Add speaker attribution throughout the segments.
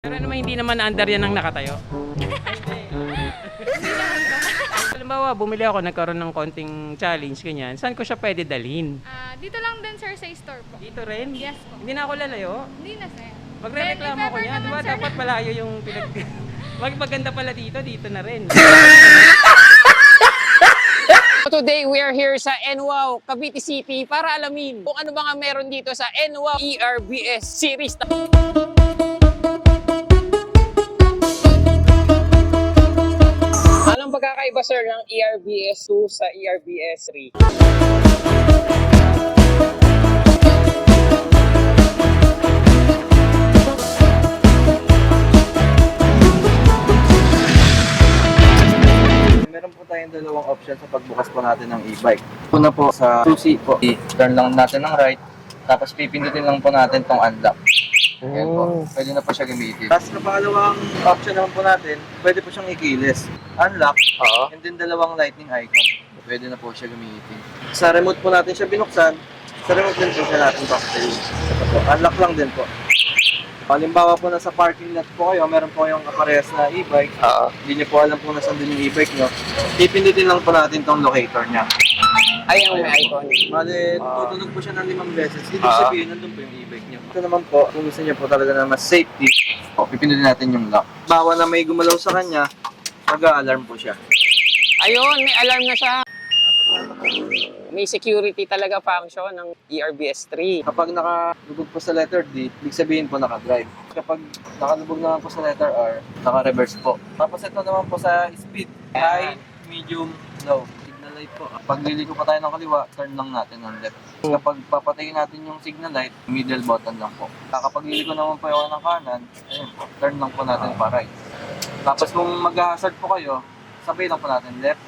Speaker 1: Pero naman hindi naman under yan ang nakatayo. Halimbawa, bumili ako, nagkaroon ng konting challenge, ganyan. Saan ko siya pwede dalhin?
Speaker 2: Ah, dito lang din sir sa store po.
Speaker 1: Dito rin?
Speaker 2: Yes po.
Speaker 1: Hindi na ako lalayo.
Speaker 2: Hindi na sir.
Speaker 1: Magre-reklamo
Speaker 2: Then, if
Speaker 1: ko
Speaker 2: ever
Speaker 1: niya. Di ba?
Speaker 2: naman, sir,
Speaker 1: Dapat malayo yung pinag... Magpaganda pala dito, dito na rin.
Speaker 3: Today, we are here sa NWOW, Cavite City para alamin kung ano ba nga meron dito sa NWOW ERBS series. Pagkakaiba sir ng ERBS 2 sa E ERBS 3?
Speaker 4: Meron po tayong dalawang option sa pagbukas po natin ng e-bike. Una po sa susi po, i-turn lang natin ng right, tapos pipindutin lang po natin tong unlock. Ayan po, pwede na po siya gamitin. Tapos na pangalawang option naman po natin, pwede po siyang i-keyless. Unlock,
Speaker 3: Oo.
Speaker 4: and then dalawang lightning icon. Pwede na po siya gamitin. Sa remote po natin siya binuksan, sa remote din po siya natin backtail. Ito po, unlock lang din po. Halimbawa po nasa parking lot po kayo, meron po yung kaparehas na e-bike,
Speaker 3: Oo.
Speaker 4: hindi niyo po alam kung nasaan din yung e-bike nyo, pipindutin lang po natin tong locator niya.
Speaker 3: Ay, ang may icon.
Speaker 4: Bale,
Speaker 3: Ah.
Speaker 4: tutunog po siya ng limang beses. Ibig
Speaker 3: Ah.
Speaker 4: sabihin, nandun po yung e-bike niyo. Ito naman po, kung gusto niyo po talaga na mas safety, o, pipindutin natin yung lock. Bawa na may gumalaw sa kanya, mag-alarm po siya.
Speaker 3: Ayun, may alarm na siya. May security talaga function ng E ERBS 3.
Speaker 4: Kapag nakalubog po sa letter D, ibig sabihin po naka-drive. Kapag nakalubog naman po sa letter R, naka-reverse po. Tapos ito naman po sa speed, high, medium, low. Light po. Pag liliko pa tayo ng kaliwa, turn lang natin ng left. Kapag papatayin natin yung signal light, middle button lang po. Kapag liliko naman po yung ng kanan, ayun po, turn lang po natin pa right. Tapos kung mag-hazard po kayo, sabay lang po natin left,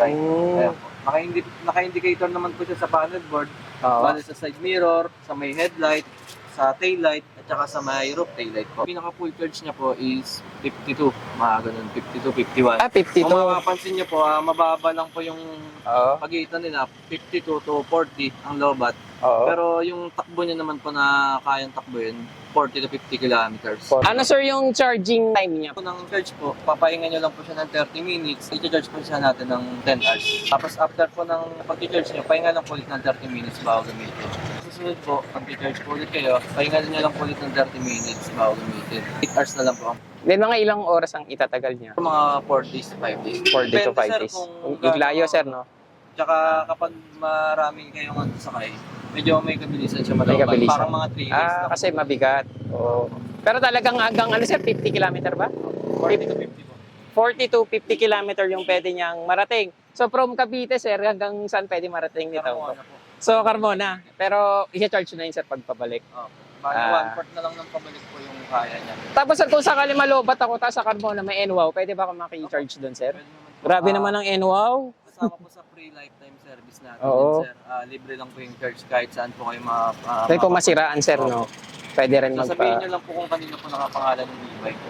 Speaker 4: right. Ayan po. Naka-indi- Naka-indicator naman po siya sa panel board.
Speaker 3: Oo.
Speaker 4: Sa side mirror, sa may headlight, sa tail light, at saka sa may roof tail light po. Pinaka full charge niya po is 52. Mga ganun, 52, 51.
Speaker 3: Ah, 52.
Speaker 4: Kung mapapansin niyo po, ah, mababa lang po yung
Speaker 3: Oo.
Speaker 4: pagitan nila, 52 to 40 ang lobat.
Speaker 3: Oo.
Speaker 4: Pero yung takbo niya naman po na kayang takbuhin, 40 to 50 kilometers.
Speaker 3: Ano sir yung charging time niya?
Speaker 4: Kung ng charge po, papahinga nyo lang po siya ng 30 minutes, i-charge po siya natin ng 10 hours. Tapos after po ng pag-charge nyo, pahinga lang po ulit ng 30 minutes bago gamitin. Susunod po, pag charge po ulit kayo, pahinga nyo lang po ulit ng 30 minutes bago gamitin. 8 hours na lang po.
Speaker 3: Then mga ilang oras ang itatagal niya?
Speaker 4: Mga 4 days to 5 days.
Speaker 3: 4 day to 5
Speaker 4: Depende, sir,
Speaker 3: days. Yung layo sir, no?
Speaker 4: Tsaka kapag marami kayong ano sakay, medyo may kabilisan siya
Speaker 3: May
Speaker 4: malawakan.
Speaker 3: kabilisan.
Speaker 4: Parang mga 3 days
Speaker 3: Ah, kasi mabigat. Oo. Pero talagang hanggang ano sir, 50 kilometer ba?
Speaker 4: 40 to 50 po.
Speaker 3: 40 to 50 kilometer yung pwede niyang marating. So from Cavite sir, hanggang saan pwede marating nito?
Speaker 4: Parang ano po.
Speaker 3: So Carmona. Pero i-charge na yun sir pag pabalik.
Speaker 4: Oh, Bali,
Speaker 3: Ah.
Speaker 4: one part na lang ng pabalik po yung kaya niya.
Speaker 3: Tapos sir, kung sakali malobat ako ta sa Carmona, may NWOW, pwede ba ako maki-charge doon sir?
Speaker 4: Pwede naman po.
Speaker 3: Grabe
Speaker 4: Ah,
Speaker 3: naman ang NWOW.
Speaker 4: Kasama po sa free lifetime service natin,
Speaker 3: Oo.
Speaker 4: yun, sir. Ah, libre lang po yung charge kahit saan po kayo ma... Uh,
Speaker 3: Kaya kung masiraan sir, no? Pwede rin
Speaker 4: So, sabihin
Speaker 3: magpa...
Speaker 4: nyo lang po kung kanino po nakapangalan ng e-bike.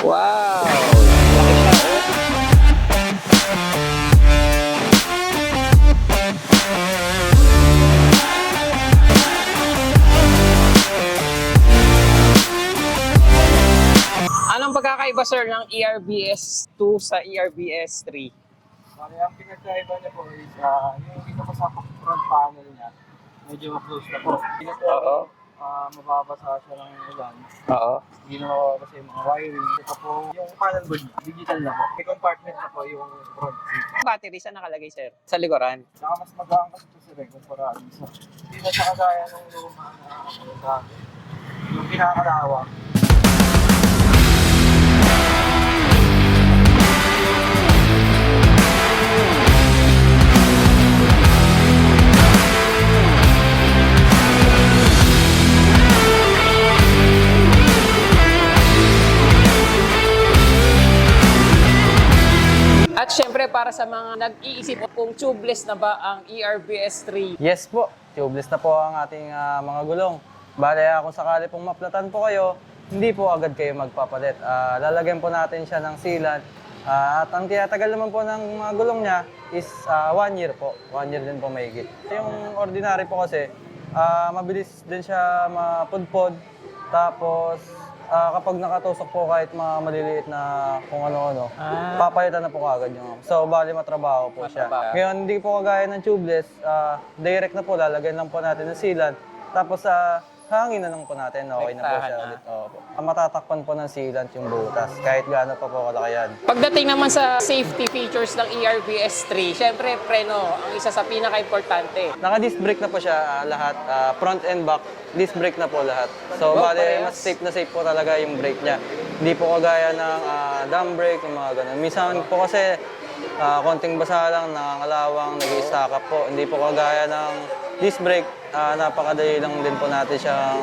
Speaker 3: Wow! Pagkakaiba sir ng ERBS 2 sa ERBS 3?
Speaker 4: Bali, ang pinagkaiba niya po is ah, yung dito po sa front panel niya, medyo close na po. Dito po,
Speaker 3: Oo.
Speaker 4: ah, mababasa siya ng ulan.
Speaker 3: Oo.
Speaker 4: Hindi na mababasa yung mga wiring. Ito po, yung panel board niya, digital na po. May compartment na po yung front seat.
Speaker 3: Battery saan nakalagay sir? Sa likuran.
Speaker 4: Saka mas magaan kasi ito sa rin kumpara sa hindi na siya kagaya ng luma na ano dati. Yung pinakalawa.
Speaker 3: At syempre para sa mga nag-iisip kung tubeless na ba ang E ERBS 3.
Speaker 5: Yes po, tubeless na po ang ating ah, mga gulong. Bale, kung sakali pong maplatan po kayo, hindi po agad kayo magpapalit. Ah, lalagyan po natin siya ng sealant. Ah, at ang tiyatagal naman po ng mga gulong niya is ah, one year po. One year din po mahigit. Yung ordinary po kasi, ah, mabilis din siya mapudpod. Tapos, ah, kapag nakatusok po kahit mga maliliit na kung ano-ano,
Speaker 3: Ah.
Speaker 5: papalitan na po kagad yung So, bali matrabaho po siya.
Speaker 6: Matrabaho.
Speaker 5: Ngayon, hindi po kagaya ng tubeless, ah, direct na po, lalagyan lang po natin ng sealant. Tapos, sa hangin na lang po natin, okay na po
Speaker 6: Rektahan
Speaker 5: siya
Speaker 6: na.
Speaker 5: ulit. Opo. Ah, Matatakpan po ng sealant yung butas, kahit gaano pa po kalaki yan.
Speaker 6: Pagdating naman sa safety features ng E ERBS 3, syempre preno ang isa sa pinaka-importante.
Speaker 5: Naka-disc brake na po siya ah, lahat, ah, front and back, disc brake na po lahat. So,
Speaker 6: Oh,
Speaker 5: bale,
Speaker 6: parehas.
Speaker 5: mas safe na safe po talaga yung brake niya. Hindi po kagaya ng ah, drum brake, yung mga ganun. Minsan po kasi, ah, konting basa lang, nangangalawang, nag-i-stack up po. Hindi po kagaya ng disc brake, ah, napakadali lang din po natin siyang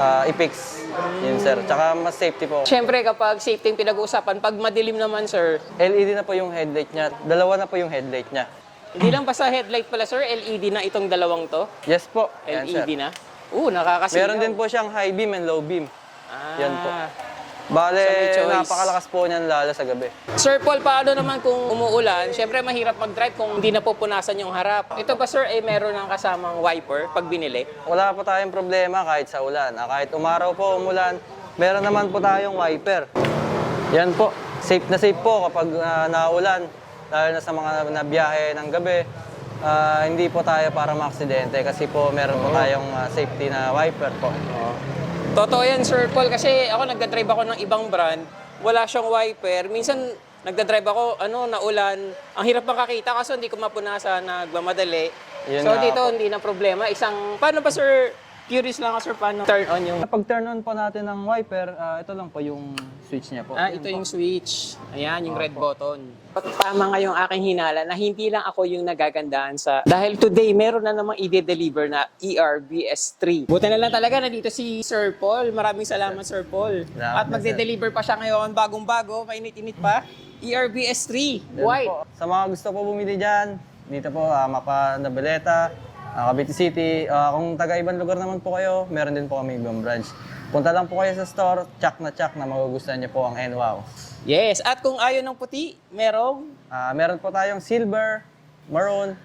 Speaker 5: ah, i-fix. Yun, sir. Tsaka mas safety po.
Speaker 6: Syempre kapag safety yung pinag-uusapan, pag madilim naman sir,
Speaker 5: LED na po yung headlight niya. Dalawa na po yung headlight niya.
Speaker 6: hindi lang basta headlight pala sir, LED na itong dalawang to.
Speaker 5: Yes po. Yan, sir.
Speaker 6: LED na. Oo, nakakasilaw.
Speaker 5: Meron din po siyang high beam and low beam.
Speaker 6: Ah.
Speaker 5: Yan po. Bale,
Speaker 6: So,
Speaker 5: napakalakas po niyan lalo sa gabi.
Speaker 6: Sir Paul, paano naman kung umuulan? Siyempre mahirap mag-drive kung hindi napupunasan yung harap. Ito ba sir, eh meron ng kasamang wiper pag binili?
Speaker 5: Wala po tayong problema kahit sa ulan. Ah, kahit umaraw po, umulan, meron naman po tayong wiper. Yan po. Safe na safe po kapag ah, naulan, lalo na sa mga nabiyahe ng gabi. ah, hindi po tayo para maaksidente kasi po meron po tayong ah, safety na wiper po.
Speaker 6: Totoo yan Sir Paul kasi ako nagda-drive ako ng ibang brand, wala siyang wiper. Minsan nagda-drive ako, ano, naulan. Ang hirap makakita kasi hindi ko mapunasan, nagmamadali.
Speaker 5: Yun
Speaker 6: so
Speaker 5: nga
Speaker 6: dito
Speaker 5: po.
Speaker 6: hindi na problema. Isang, paano ba sir, curious lang ako sir, paano turn on yung...
Speaker 5: Kapag turn on po natin ng wiper, ah, ito lang po yung switch niya po.
Speaker 6: Ah, ito yung switch. Ayan, yung red button. Tama nga yung aking hinala na hindi lang ako yung nagagandahan sa... Dahil today, meron na namang i-deliver na E ERBS3. Buti na lang talaga na dito si Sir Paul. Maraming salamat, Sir Paul.
Speaker 5: Salamat,
Speaker 6: At magde-deliver pa siya ngayon, bagong-bago, mainit-init pa. E ERBS3.
Speaker 5: Yan
Speaker 6: White.
Speaker 5: po. Sa mga gusto po bumili dyan, dito po, uh, Mapa Nabaleta, ah, Cavite City. Ah, kung taga ibang lugar naman po kayo, meron din po kami ibang branch. Punta lang po kayo sa store, check na check na magugustuhan niyo po ang NWOW.
Speaker 6: Yes. At kung ayaw ng puti, merong...
Speaker 5: Ah, meron po tayong silver, maroon,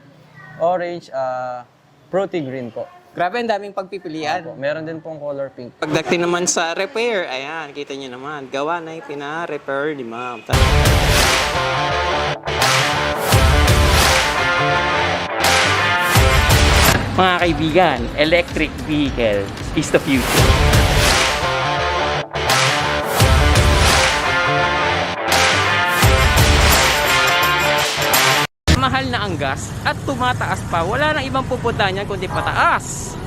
Speaker 5: orange, ah, fruity green po.
Speaker 6: Grabe, ang daming pagpipilian.
Speaker 5: Opo, Meron din pong color pink.
Speaker 6: Pagdating naman sa repair, ayan, kita niyo naman, gawa na yung pina-repair ni ma'am.
Speaker 3: Mga kaibigan, electric vehicle is the future. Mahal na ang gas at tumataas pa. Wala nang ibang pupunta niyan kundi pataas.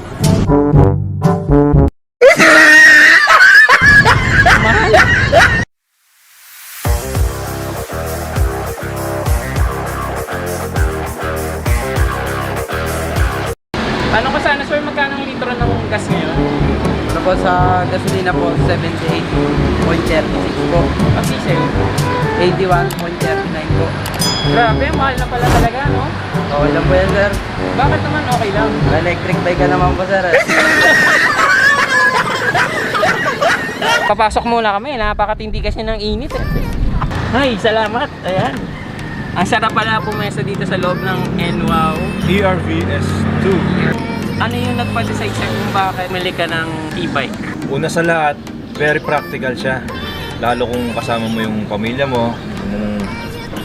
Speaker 3: Sana sir, magkano ang litro ng gas ngayon?
Speaker 7: Ano po sa gasolina po, 78.36 po.
Speaker 3: Pag diesel?
Speaker 7: 81.39 po.
Speaker 3: Grabe, mahal na pala talaga, no?
Speaker 7: Okay lang po yan, sir.
Speaker 3: Bakit naman okay lang?
Speaker 7: Electric bike ka naman po, sir. eh.
Speaker 3: Papasok muna kami, napakatindi kasi ng init eh. Ay, salamat. Ayan. Ang sarap pala pumesa dito sa loob ng NWOW.
Speaker 8: ERVS 2.
Speaker 3: Ano yung nagpa-decide sa'yo kung bakit mali ka ng e-bike?
Speaker 8: Una sa lahat, very practical siya. Lalo kung kasama mo yung pamilya mo, yung,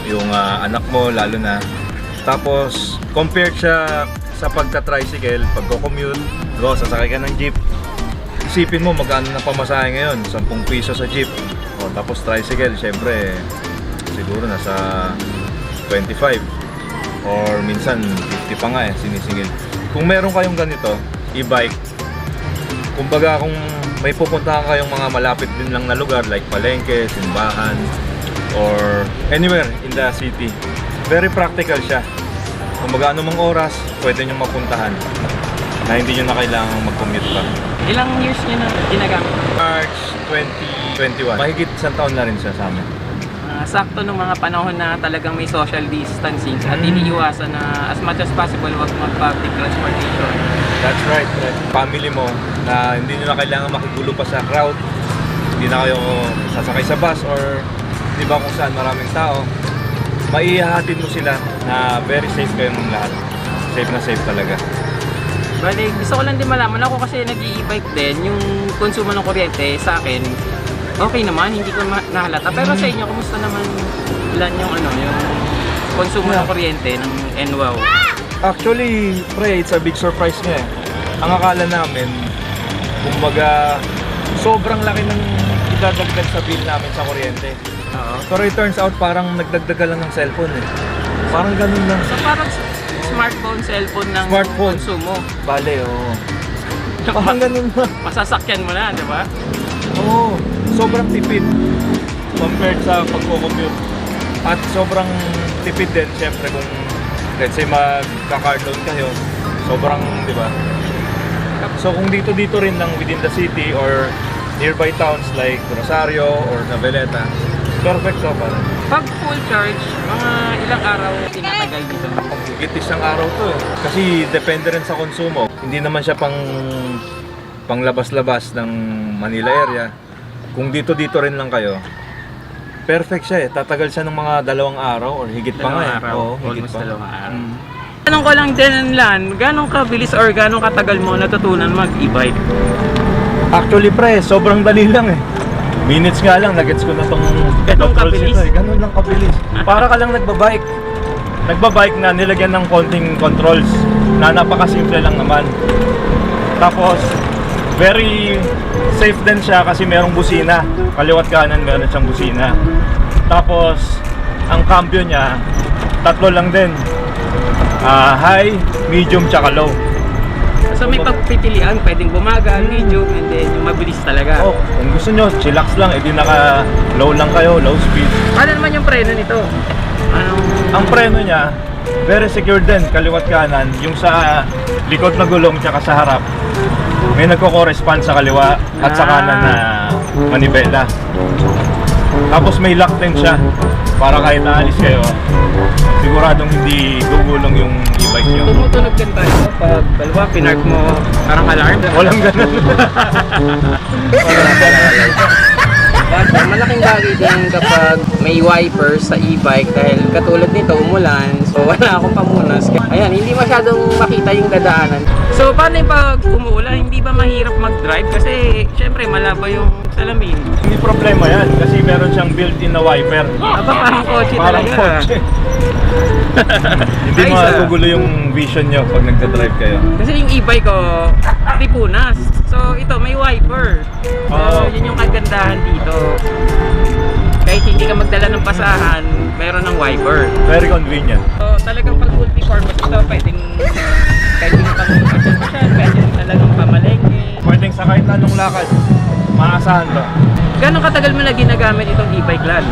Speaker 8: yung ah, anak mo lalo na. Tapos, compared siya sa pagka-tricycle, pagko-commute, go, sasakay ka ng jeep. Isipin mo magkano na pamasahe ngayon, 10 piso sa jeep. O, tapos tricycle, syempre, siguro nasa 25 or minsan 50 pa nga eh, sinisingil. Kung meron kayong ganito, e-bike, kumbaga kung may pupuntahan kayong mga malapit din lang na lugar like palengke, simbahan, or anywhere in the city, very practical siya. Kumbaga anumang oras, pwede nyo mapuntahan na hindi nyo na kailangan mag-commute pa.
Speaker 3: Ilang years niya na ginagamit?
Speaker 8: March 2021, mahigit isang taon na rin siya sa amin.
Speaker 3: Ah, sakto nung mga panahon na talagang may social distancing at iniiwasan na as much as possible wag mag-public transportation.
Speaker 8: That's right. Family mo na hindi nyo na kailangan makigulo pa sa crowd. Hindi na kayo sasakay sa bus or di ba kung saan maraming tao. Maihahatid mo sila na very safe kayong lahat. Safe na safe talaga.
Speaker 3: Bali, gusto ko lang din malaman ako kasi nag-e-bike din, yung konsumo ng kuryente sa akin, okay naman, hindi ko nahalata. Pero sa inyo, kumusta naman ilan yung ano, yung konsumo ng kuryente ng NWOW?
Speaker 8: Actually, pre, it's a big surprise nga eh. Ang akala namin, kumbaga, sobrang laki ng idadagdag sa bill namin sa kuryente.
Speaker 3: Oo.
Speaker 8: Pero it turns out parang nagdagdag ka lang ng cellphone eh. Parang ganun lang.
Speaker 3: So parang smartphone, cellphone ng
Speaker 8: Smartphone.
Speaker 3: konsumo.
Speaker 8: Bale, oo. Parang ganun lang.
Speaker 3: Masasakyan mo na, di ba?
Speaker 8: Oo, sobrang tipid compared sa pagko-commute. At sobrang tipid din, syempre, kung let's say magka-car loan kayo, sobrang, di ba? So kung dito-dito rin lang within the city or nearby towns like Rosario or Naveleta, perfect so para.
Speaker 3: Pag full charge, mga ilang araw tinatagal dito.
Speaker 8: Higit isang araw to eh. Kasi depende rin sa konsumo. Hindi naman siya pang panglabas-labas ng Manila area. Kung dito-dito rin lang kayo, perfect siya eh. Tatagal siya ng mga dalawang araw or higit pa nga eh.
Speaker 3: araw.
Speaker 8: Oo, higit
Speaker 3: Almost
Speaker 8: pa.
Speaker 3: dalawang araw.
Speaker 8: Mm.
Speaker 3: Tanong ko lang din, Lan, gano'ng kabilis or gano'ng katagal mo natutunan mag e-bike?
Speaker 8: Actually pre, sobrang dali lang eh. Minutes nga lang, nagets ko na tong
Speaker 3: Ganun
Speaker 8: controls
Speaker 3: kabilis?
Speaker 8: nito eh. Ganun lang kabilis. Para ka lang nagbabike. Nagbabike na nilagyan ng konting controls na napakasimple lang naman. Tapos, very safe din siya kasi merong busina. Kaliwat kanan meron siyang busina. Tapos, ang cambio niya, tatlo lang din. Ah, high, medium, tsaka low.
Speaker 3: So may pagpipilian, pwedeng bumagal, medium, and then yung mabilis talaga.
Speaker 8: Oh, kung gusto nyo, chillax lang, edi naka low lang kayo, low speed.
Speaker 3: Ano naman yung preno nito? Anong...
Speaker 8: Ang preno niya, very secure din, kaliwat kanan. Yung sa likod na gulong tsaka sa harap, may nagko-correspond sa kaliwa at sa
Speaker 3: Ah.
Speaker 8: kanan na manibela. Tapos may lock din siya para kahit naalis kayo, siguradong hindi gugulong yung e-bike nyo.
Speaker 3: Tumutunog din tayo pag balwa, pinark mo parang alarm.
Speaker 8: Walang ganun.
Speaker 7: Bagay, malaking bagay din kapag may wipers sa e-bike dahil katulad nito, umulan. So wala akong pamunas. Ayan, hindi masyadong makita yung dadaanan.
Speaker 3: So paano yung pag umuulan, hindi ba mahirap mag-drive? Kasi syempre malaba yung salamin.
Speaker 8: hindi problema yan kasi meron siyang built-in na wiper.
Speaker 3: Aba parang kotse
Speaker 8: Parang
Speaker 3: talaga.
Speaker 8: kotse. Hindi
Speaker 3: Ay, sa-
Speaker 8: magugulo yung vision nyo pag nagda-drive kayo.
Speaker 3: Kasi yung e-bike ko, tipunas. So ito, may wiper. So
Speaker 8: Oo.
Speaker 3: yun yung kagandahan dito. Kahit hindi ka magdala ng basahan, meron ng wiper.
Speaker 8: Very convenient.
Speaker 3: So talagang pag multi-purpose ito, pwedeng pwedeng pang pasyal-pasyal, pwedeng talagang pamalengke.
Speaker 8: Pwedeng sa kahit anong lakad, maasahan to.
Speaker 3: Gano'ng katagal mo na ginagamit itong e-bike lan?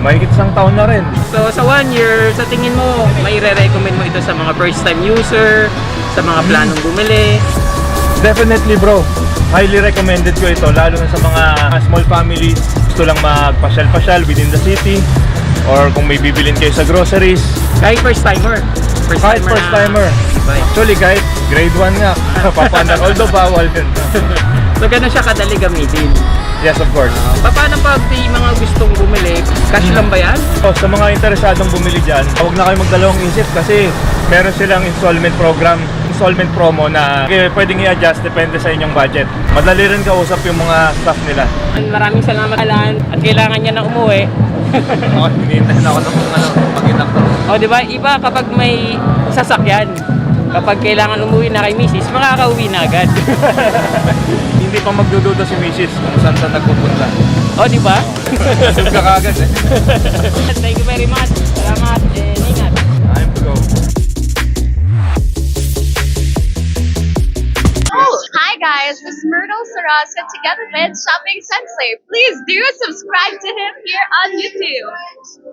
Speaker 8: Mahigit isang taon na rin.
Speaker 3: So sa one year, sa tingin mo, may re-recommend mo ito sa mga first time user, sa mga planong bumili.
Speaker 8: Definitely bro, highly recommended ko ito lalo na sa mga small families gusto lang magpasyal-pasyal within the city or kung may bibilin kayo sa groceries.
Speaker 3: Kahit first timer. First
Speaker 8: Kahit
Speaker 3: timer
Speaker 8: first
Speaker 3: na
Speaker 8: timer.
Speaker 3: e-bike.
Speaker 8: Actually kahit grade 1 nga, papaandar. Although bawal yun.
Speaker 3: So ganun siya kadali gamitin.
Speaker 8: yes of course.
Speaker 3: Pa- Paano pag may mga gustong bumili? Cash lang ba yan?
Speaker 8: So, sa mga interesadong bumili dyan, huwag na kayo magdalawang isip kasi meron silang installment program, installment promo na pwedeng i-adjust depende sa inyong budget. Madali rin kausap yung mga staff nila.
Speaker 3: Maraming salamat Alan at kailangan niya na umuwi.
Speaker 8: Ako, hinihintay na ako ng ano, pag-inak.
Speaker 3: O di ba iba kapag may sasakyan, kapag kailangan umuwi na kay misis, makakauwi na agad.
Speaker 8: Hindi pa magdududa si Mrs. kung saan saan nagpupunta.
Speaker 3: o di ba?
Speaker 8: Doon ka kagad eh.
Speaker 3: Thank you very much. Salamat.
Speaker 9: Myrtle Sarasa together with Shopping Sensei. Please do subscribe to him here on YouTube.